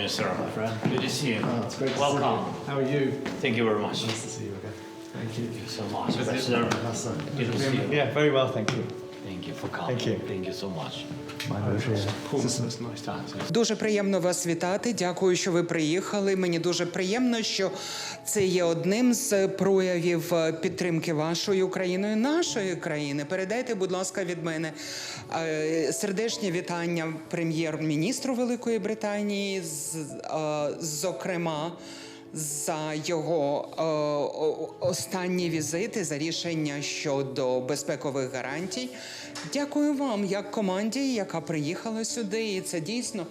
Minister. My friend. Good to see you. Oh, it's great to Welcome. see you. How are you? Thank you very much. Nice to see you again. Thank you. Thank you so much. Ambassador. That's uh, Good to see you. Yeah, very well, thank you. Thank you for coming. Thank you. Thank you so much. Дуже приємно вас вітати. Дякую, що ви приїхали. Мені дуже приємно, що це є одним з проявів е, підтримки вашою країною, нашої країни. Передайте, будь ласка, від мене е, сердечні вітання прем'єр-міністру Великої Британії, з- е, зокрема. За його е, останні візити, за рішення щодо безпекових гарантій. Дякую вам, як команді, яка приїхала сюди. І це дійсно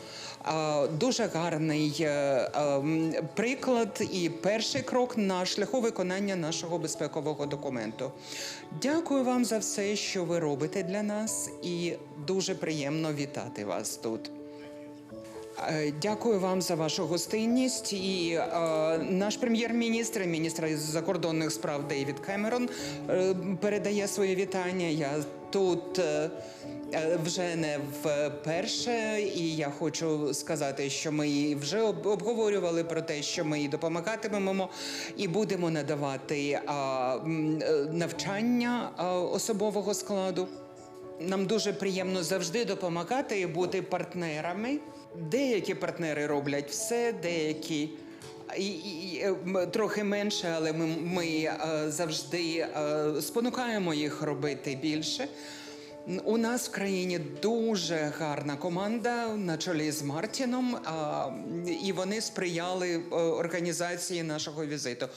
е, дуже гарний е, е, приклад і перший крок на шляху виконання нашого безпекового документу. Дякую вам за все, що ви робите для нас, і дуже приємно вітати вас тут. Е, Дякую вам за вашу гостинність. І е, наш прем'єр-міністр, міністр закордонних справ Дейвід Кемерон е, передає своє вітання. Я тут. е, е, Вже не вперше, і я хочу сказати, що ми вже обговорювали про те, що ми допомагатимемо і будемо надавати е, навчання особового складу. Нам дуже приємно завжди допомагати і бути партнерами. Деякі партнери роблять все, деякі і, і, е, трохи менше, але ми, ми е, завжди е, спонукаємо їх робити більше. У нас в країні дуже гарна команда на чолі з Мартіном, і вони сприяли організації нашого візиту.